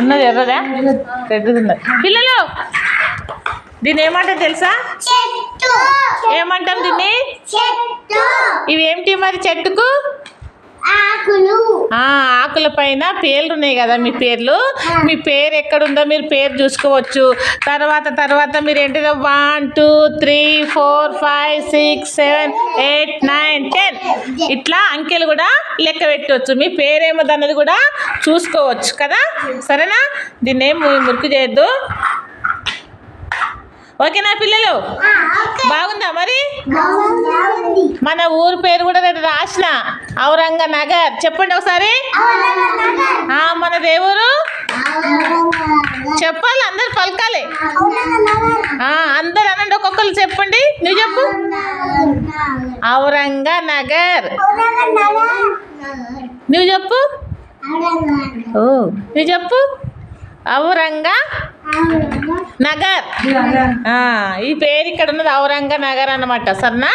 ఉన్నది ఎర్రదా? రెడ్ది ఉన్నది పిల్లలు దీన్ని ఏమంటారు తెలుసా? చెట్టు. ఏమంటాం దీన్ని? చెట్టు. ఇవి ఏమిటి మరి చెట్టుకు? ఆకులు. పైన పేర్లు ఉన్నాయి కదా మీ పేర్లు. మీ పేరు ఎక్కడుందో మీరు పేరు చూసుకోవచ్చు. తర్వాత తర్వాత మీరు ఏంటిదో? One two three four five six seven eight nine ten. ఇట్లా అంకెలు కూడా లెక్క పెట్టవచ్చు మీ పేరేమో అన్నది కూడా చూసుకోవచ్చు కదా? సరేనా? దీన్ని ఏం మురికి చేయొద్దు. ఓకేనా పిల్లలు. బాగుందా మరి. మన ఊరు పేరు కూడా నేను రాసిన. ఔరంగ నగర్ చెప్పండి ఒకసారి. మన దేవురు. చెప్పాలి అందరు పలకాలి. అందరు అనండి ఒక్కొక్కరు చెప్పండి. నువ్వు చెప్పు. ఔరంగనగర్. ఔరంగ నగర్. నువ్వు చెప్పు. ఓ నువ్వు చెప్పు ఔరంగ. నగర్ ఆ, ఈ పేరు ఇక్కడ ఉన్నది ఔరంగ నగర్ అన్నమాట సరేనా.